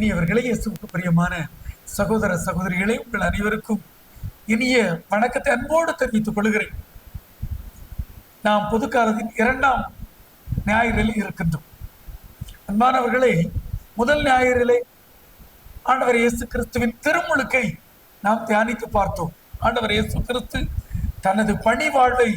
இனியவர்களே இயேசுக்கு பிரியமான சகோதர சகோதரிகளை உங்கள் அனைவருக்கும் இனிய வணக்கத்தை அன்போடு தெரிவித்துக் கொள்கிறேன். நாம் பொதுக்காலத்தின் இரண்டாம் ஞாயிறில் இருக்கின்றோம். அன்பானவர்களே முதல் ஞாயிறிலே ஆண்டவர் இயேசு கிறிஸ்துவின் திருமுழுக்கை நாம் தியானித்து பார்த்தோம். ஆண்டவர் இயேசு கிறிஸ்து தனது பணி வாழ்வை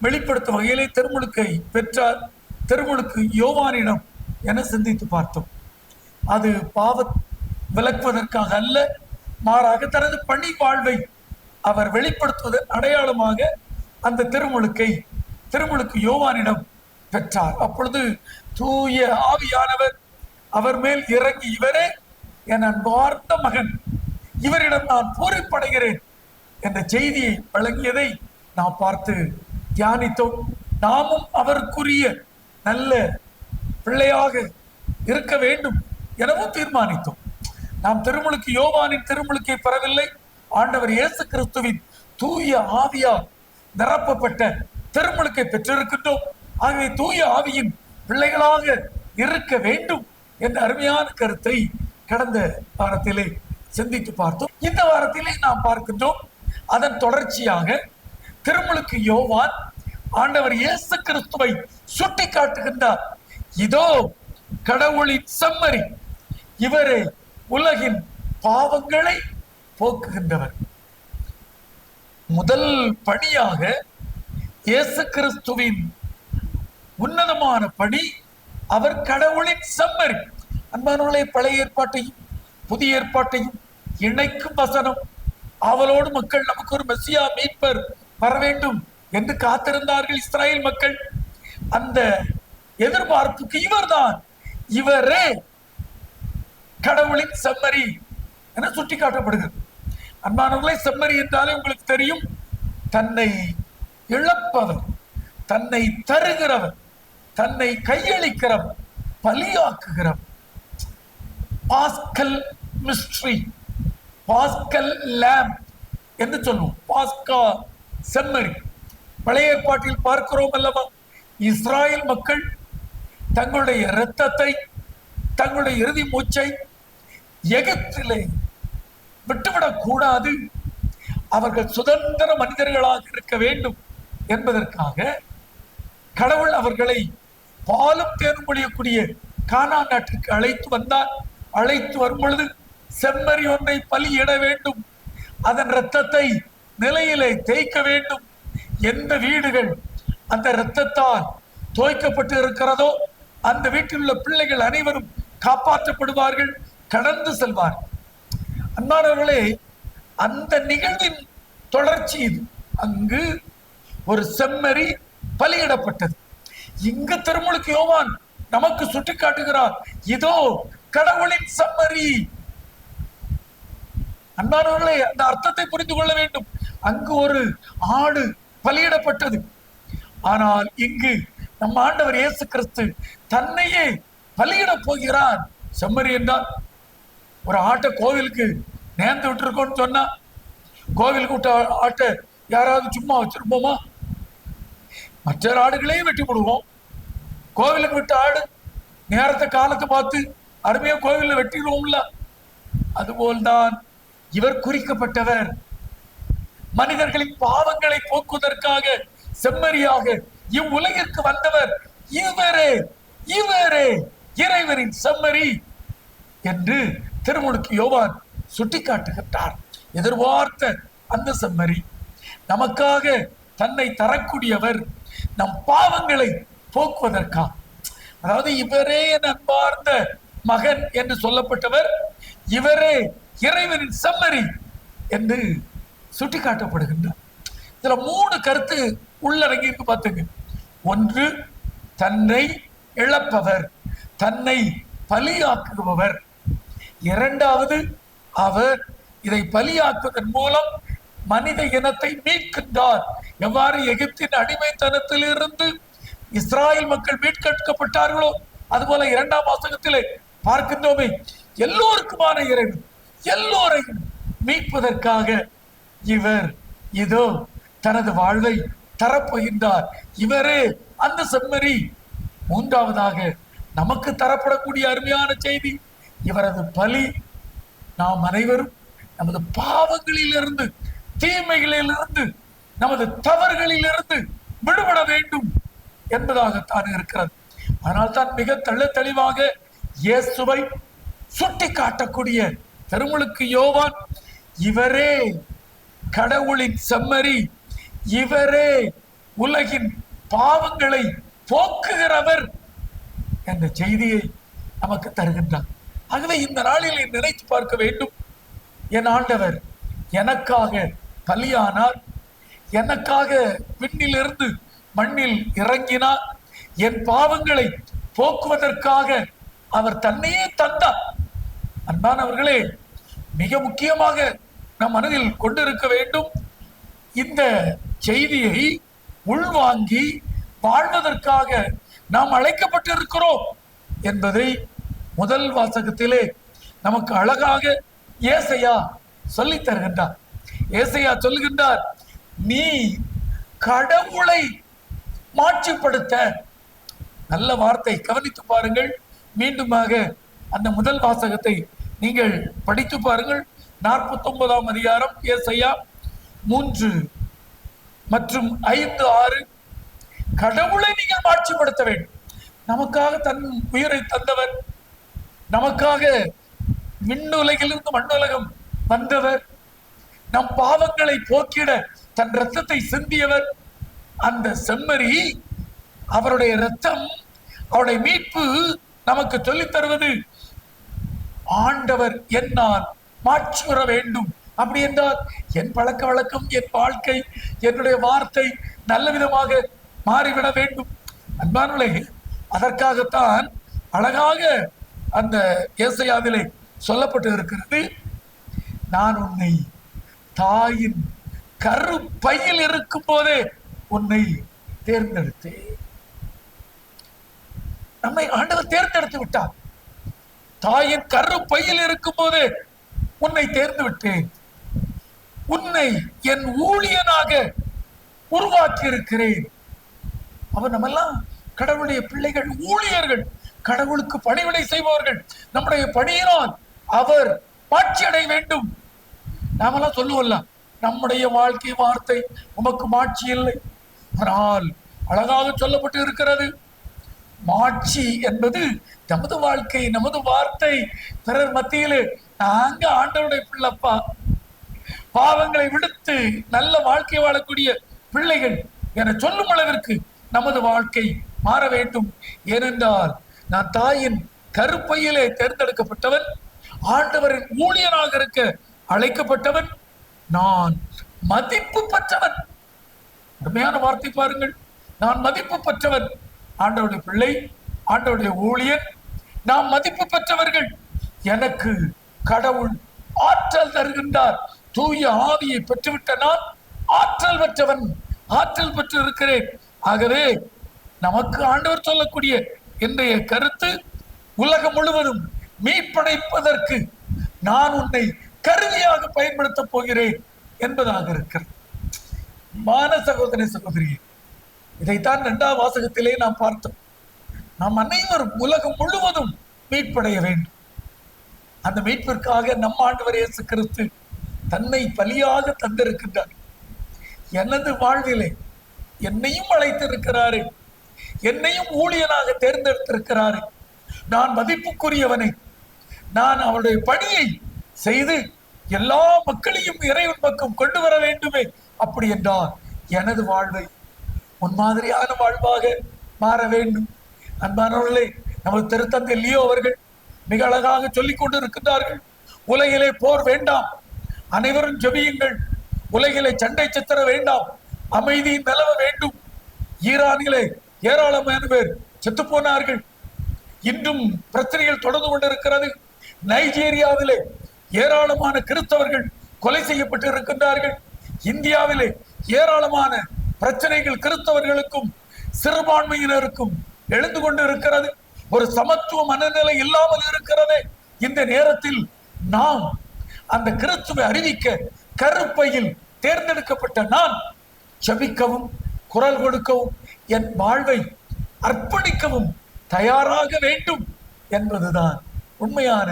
வெளிப்படுத்தும் வகையிலே திருமுழுக்கை பெற்றார். திருமுழுக்கு யோவானிடம் என சிந்தித்து பார்த்தோம். அது பாவ விளக்குவதற்காக அல்ல மாறாக தனது பணி வாழ்வை அவர் வெளிப்படுத்துவது அடையாளமாக அந்த திருமுழுக்கை திருமுழுக்கு யோவானிடம் பெற்றார். அப்பொழுது தூய ஆவியானவர் அவர் மேல் இறங்கி இவரே என் அன்பார்ந்த மகன் இவரிடம் நான் பூரிப்படைகிறேன் என்ற செய்தியை வழங்கியதை நாம் பார்த்து தியானித்தோம். நாமும் அவருக்குரிய நல்ல பிள்ளையாக இருக்க வேண்டும். எனவும் தீர்மானித்தோம். நாம் திருமுழுக்கு யோவானின் திருமுழுக்கை பெறவில்லை. ஆண்டவர் இயேசு கிறிஸ்துவின் தூய ஆவியால் நிரப்பப்பட்ட திருமுழுக்கை பெற்றிருக்கின்றோம். ஆகவே தூய ஆவியின் பிள்ளைகளாக இருக்க வேண்டும் என்ற அருமையான கருத்தை கடந்த வாரத்திலே சிந்தித்து பார்த்தோம். இந்த வாரத்திலே நாம் பார்க்கின்றோம் அதன் தொடர்ச்சியாக திருமுழுக்கு யோவான் ஆண்டவர் இயேசு கிறிஸ்துவை சுட்டி காட்டுகின்றார் இதோ கடவுளின் செம்மறி. இவரே உலகின் பாவங்களை போக்குகின்றவர். முதல் பணியாக இயேசு கிறிஸ்துவின் உன்னதமான பணி அவர் கடவுளின் செம்மறி. அன்பானவர்களே பழைய ஏற்பாட்டையும் புதிய ஏற்பாட்டையும் இணைக்கும் வசனம். அவளோடு மக்கள் நமக்கு ஒரு மெஸ்ஸியா மீட்பர் வர வேண்டும் என்று காத்திருந்தார்கள் இஸ்ராயேல் மக்கள். அந்த எதிர்பார்ப்புக்கு இவர்தான். இவரே கடவுளின் செம்மறி என சுட்டிக்காட்டப்படுகிறது. அன்பானவர்களே செம்மறி என்றாலே உங்களுக்கு தெரியும் தன்னை இழப்பவர் தன்னை தருகிறவர் தன்னை கையளிக்கிறவர் பலியாக்குகிறவர் பாஸ்கல் மிஸ்ட்ரி பாஸ்கல் லேம் என்று சொல்லுவோம். பாஸ்கா செம்மறி. பழைய ஏற்பாட்டில் பார்க்கிறோம் அல்லவா? இஸ்ராயல் மக்கள் தங்களுடைய இரத்தத்தை தங்களுடைய இறுதி மூச்சை எகத்திலே விட்டுவிடக் கூடாது. அவர்கள் சுதந்திர மனிதர்களாக இருக்க வேண்டும் என்பதற்காக கடவுள் அவர்களை பாலும் தேனும் ஒழியக்கூடிய கானா நாட்டிற்கு அழைத்து வந்தார். அழைத்து வரும் பொழுது செம்மறி ஒன்றை பலியிட வேண்டும். அதன் இரத்தத்தை நிலையிலே தேய்க்க வேண்டும். எந்த வீடுகள் அந்த இரத்தத்தால் தோய்க்கப்பட்டு இருக்கிறதோ அந்த வீட்டில் உள்ள பிள்ளைகள் அனைவரும் காப்பாற்றப்படுவார்கள். கடந்து செல்வார். அன்பானவர்களே அந்த நிகழ்வின் தொடர்ச்சி இது. அங்கு ஒரு செம்மறி பலியிடப்பட்டது. இங்கு திருமுழுக்கு யோவான் நமக்கு சுட்டிக்காட்டுகிறார் இதோ கடவுளின் செம்மறி. அன்பானவர்களே அந்த அர்த்தத்தை புரிந்து கொள்ள வேண்டும். அங்கு ஒரு ஆடு பலியிடப்பட்டது. ஆனால் இங்கு நம் ஆண்டவர் இயேசு கிறிஸ்து தன்னையே பலியிடப் போகிறார். செம்மறி என்றால் ஒரு ஆட்டை கோவிலுக்கு நேர்ந்து விட்டுருக்கோன்னு சொன்னா கோவிலுக்கு விட்ட ஆட்டை யாராவது சும்மா வச்சுருப்போமா? மற்ற ஆடுகளையும் வெட்டி போடுவோம். கோவிலுக்கு விட்ட ஆடு நேரத்தை காலத்தை பார்த்து அருமையாக கோவிலில் வெட்டிடுவோம்ல. அதுபோல்தான் இவர் குறிக்கப்பட்டவர். மனிதர்களின் பாவங்களை போக்குவதற்காக செம்மறியாக இவ்வுலகிற்கு வந்தவர் இவரே இவரே இறைவரின் செம்மறி என்று திருமுழுக்கு யோவான் சுட்டிக்காட்டுகின்றார். எதிர்பார்த்த அந்த செம்மறி நமக்காக தன்னை தரக்கூடியவர் நம் பாவங்களை போக்குவதற்கா? அதாவது இவரே என் அன்பார்ந்த மகன் என்று சொல்லப்பட்டவர் இவரே இறைவனின் செம்மறி என்று சுட்டிக்காட்டப்படுகின்றார். இதுல மூணு கருத்து உள்ளடங்கி இருக்கு பார்த்துங்க ஒன்று தன்னை இழப்பவர் தன்னை பலியாக்குபவர் இரண்டாவது அவர் இதை பலியாக்குவதன் மூலம் மனித இனத்தை மீட்கின்றார். எவ்வாறு எகிப்தின் அடிமைத்தனத்தில் இருந்து இஸ்ராயல் மக்கள் மீட்கெடுக்கப்பட்டார்களோ அதுபோல இரண்டாம் வாசகத்திலே பார்க்கின்றோமே எல்லோருக்குமான இறைவன் எல்லோரையும் மீட்பதற்காக இவர் இதோ தனது வாழ்வை தரப்போகின்றார். இவரே அந்த செம்மறி. மூன்றாவதாக நமக்கு தரப்படக்கூடிய அருமையான செய்தி இவரது பலி நாம் அனைவரும் நமது பாவங்களிலிருந்து தீமைகளிலிருந்து நமது தவறுகளிலிருந்து விடுபட வேண்டும் என்பதாகத்தான் இருக்கிறது. ஆனால் தான் மிக தெள்ள தெளிவாக இயேசுவை சுட்டி காட்டக்கூடிய திருமுழுக்கு யோவான் இவரே கடவுளின் செம்மறி இவரே உலகின் பாவங்களை போக்குகிறவர் என்ற செய்தியை நமக்கு தருகின்றார். ஆகவே இந்த நாளில் நினைத்து பார்க்க வேண்டும். என் ஆண்டவர் எனக்காக பலியானார். எனக்காக விண்ணிலிருந்து மண்ணில் இறங்கினார். என் பாவங்களை போக்குவதற்காக அவர் தன்னையே தந்தார். அன்பானவர்களே மிக முக்கியமாக நம் மனதில் கொண்டிருக்க வேண்டும். இந்த செய்தியை உள்வாங்கி வாழ்வதற்காக நாம் அழைக்கப்பட்டிருக்கிறோம் என்பதை முதல் வாசகத்திலே நமக்கு அழகாக ஏசையா சொல்லி தருகின்றார். ஏசையா சொல்லுகின்றார் நீ கடவுளை மாட்சிப்படுத்த. நல்ல வார்த்தை. கவனித்து பாருங்கள் மீண்டுமாக அந்த முதல் வாசகத்தை நீங்கள் படித்து பாருங்கள். நாற்பத்தி ஒன்பதாம் அதிகாரம் ஏசையா மூன்று மற்றும் ஐந்து ஆறு. கடவுளை நீங்கள் மாட்சிப்படுத்த வேண்டும். நமக்காக தன் உயிரை தந்தவர் நமக்காக விண்ணுலகிலிருந்து மண்ணுலகம் வந்தவர். நம் பாவங்களை போக்கிட தன் ரத்தத்தை சிந்தியவர். அந்த செம்மறி அவருடைய ரத்தம் அவருடைய மீட்பு நமக்கு சொல்லித் தருவது ஆண்டவர் என்னால் மாற்றுற வேண்டும். அப்படி என்றால் என் பழக்க வழக்கம் என் வாழ்க்கை என்னுடைய வார்த்தை நல்ல விதமாக மாறிவிட வேண்டும். அன்பானுலே அதற்காகத்தான் அழகாக அந்த ஏசையாவிலே சொல்லப்பட்டு இருக்கிறது நான் உன்னை தாயின் கரு பையில் இருக்கும் போதே உன்னை தேர்ந்தெடுத்தேன். நம்மை ஆண்டவர் தேர்ந்தெடுத்து விட்டார். தாயின் கரு பையில் இருக்கும் போதே உன்னை தேர்ந்து விட்டேன் உன்னை என் ஊழியனாக உருவாக்கி இருக்கிறேன் அவர் நம்மெல்லாம் கடவுளுடைய பிள்ளைகள் ஊழியர்கள் கடவுளுக்கு பணிவிடை செய்பவர்கள். நம்முடைய பணியினால் அவர் மாட்சி அடைய வேண்டும். நாமெல்லாம் சொல்லுவோம்ல நம்முடைய வாழ்க்கை வார்த்தை உமக்கு மாட்சி இல்லை. ஆனால் அழகாக சொல்லப்பட்டு இருக்கிறது மாட்சி என்பது நமது வாழ்க்கை நமது வார்த்தை. பிறர் மத்தியிலே நாங்க ஆண்டவருடைய பிள்ளைப்பா. பாவங்களை விடுத்து நல்ல வாழ்க்கை வாழக்கூடிய பிள்ளைகள் என சொல்லும் அளவிற்கு நமது வாழ்க்கை மாற வேண்டும். ஏனென்றால் நான் தாயின் கருப்பையிலே தேர்ந்தெடுக்கப்பட்டவன் ஆண்டவரின் ஊழியனாக இருக்க அழைக்கப்பட்டவன் நான் மதிப்பு பெற்றவன். அருமையான வார்த்தை பாருங்கள். நான் மதிப்பு பெற்றவன். ஆண்டவருடைய பிள்ளை ஆண்டவருடைய ஊழியன் நாம் மதிப்பு பெற்றவர்கள். எனக்கு கடவுள் ஆற்றல் தருகின்றார். தூய ஆவியை பெற்றுவிட்ட நான் ஆற்றல் பெற்றவன் ஆற்றல் பெற்று இருக்கிறேன் ஆகவே நமக்கு ஆண்டவர் சொல்லக்கூடிய இன்றைய கருத்து உலகம் முழுவதும் மீட்படைப்பதற்கு நான் உன்னை கருவியாக பயன்படுத்தப் போகிறேன் என்பதாக இருக்கிறது. மான சகோதரி சகோதரியே இதைத்தான் இரண்டாம் வாசகத்திலே நாம் பார்த்தோம். நாம் அனைவரும் உலகம் முழுவதும் மீட்படைய வேண்டும். அந்த மீட்பிற்காக நம் ஆண்டவர் இயேசு கிறிஸ்து தன்னை பலியாக தந்திருக்கின்றார். எனது வாழ்விலே என்னையும் அழைத்திருக்கிறாரே. என்னையும் ஊழியனாக தேர்ந்தெடுத்திருக்கிறாரு. நான் மதிப்புக்குரியவனை. நான் அவருடைய பணியை செய்து எல்லா மக்களையும் இறைவன் பக்கம் கொண்டு வர வேண்டுமே. அப்படி என்றால் எனது வாழ்வை முன்மாதிரியான வாழ்வாக மாற வேண்டும். அன்பானவர்களே நமது திருத்தந்தை லியோ அவர்கள் மிக அழகாக சொல்லிக் கொண்டு இருக்கின்றார்கள் உலகிலே போர் வேண்டாம். அனைவரும் ஜெபியுங்கள். உலகிலே சண்டை சித்திர வேண்டாம். அமைதி நிலவ வேண்டும். ஈரானிலே ஏராளமான பேர் செத்து போனார்கள். இன்றும் பிரச்சனைகள் தொடர்ந்து கொண்டிருக்கிறது. நைஜீரியாவிலே ஏராளமான கிறிஸ்தவர்கள் கொலை செய்யப்பட்டு இருக்கின்றார்கள் இந்தியாவிலே ஏராளமான பிரச்சனைகள் கிறிஸ்தவர்களுக்கும் சிறுபான்மையினருக்கும் எழுந்து கொண்டு இருக்கிறது ஒரு சமத்துவ மனநிலை இல்லாமல் இருக்கிறது. இந்த நேரத்தில் நாம் அந்த கிறிஸ்துவை அறிவிக்க கருப்பையில் தேர்ந்தெடுக்கப்பட்ட நான் செபிக்கவும் குரல் கொடுக்கவும் என் வாழ்வை அர்ப்பணிக்கவும் தயாராக வேண்டும் என்பதுதான் உண்மையான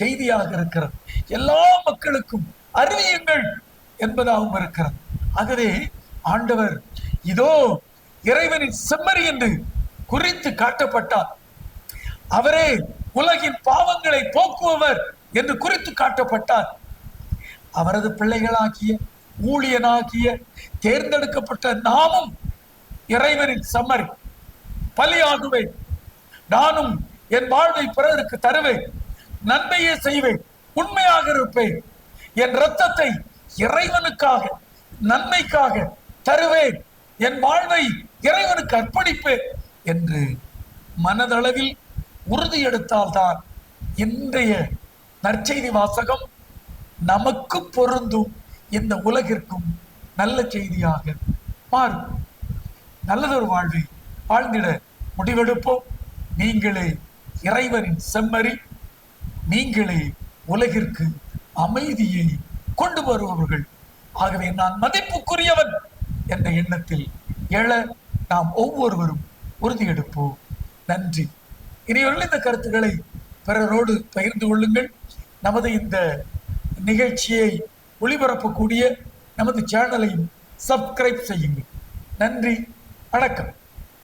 செய்தியாக இருக்கிறது. எல்லா மக்களுக்கும் அறிவியுங்கள் என்பதாகவும் இருக்கிறது. ஆகவே ஆண்டவர் இதோ இறைவனின் செம்மறி என்று குறித்து காட்டப்பட்டார். அவரே உலகின் பாவங்களை போக்குபவர் என்று குறித்து காட்டப்பட்டார். அவரது பிள்ளைகளாகிய ஊழியனாகிய தேர்ந்தெடுக்கப்பட்ட நாமும் இறைவனின் சம்மரி பலியாகுவேன் நானும் என் வாழ்வை பிறருக்கு தருவேன். நன்மையே செய்வேன். உண்மையாக இருப்பேன். என் ரத்தத்தை இறைவனுக்காக நன்மைக்காக தருவேன். என் வாழ்வை இறைவனுக்கு அர்ப்பணிப்பேன் என்று மனதளவில் உறுதி எடுத்தால்தான் இன்றைய நற்செய்தி வாசகம் நமக்கு பொருந்தும். இந்த உலகிற்கும் நல்ல செய்தியாக மாறும். நல்லதொரு வாழ்வை வாழ்ந்திட முடிவெடுப்போம். நீங்களே இறைவனின் செம்மறி நீங்களே உலகிற்கு அமைதியை கொண்டு வருபவர்கள். ஆகவே நான் மதிப்புக்குரியவன் என்ற எண்ணத்தில் எழ நாம் ஒவ்வொருவரும் உறுதியெடுப்போம். நன்றி. இனிவர்கள் இந்த கருத்துக்களை பிறரோடு பகிர்ந்து கொள்ளுங்கள். நமது இந்த நிகழ்ச்சியை ஒளிபரப்பக்கூடிய நமது சேனலையும் சப்ஸ்கிரைப் செய்யுங்கள். நன்றி. வணக்கம்.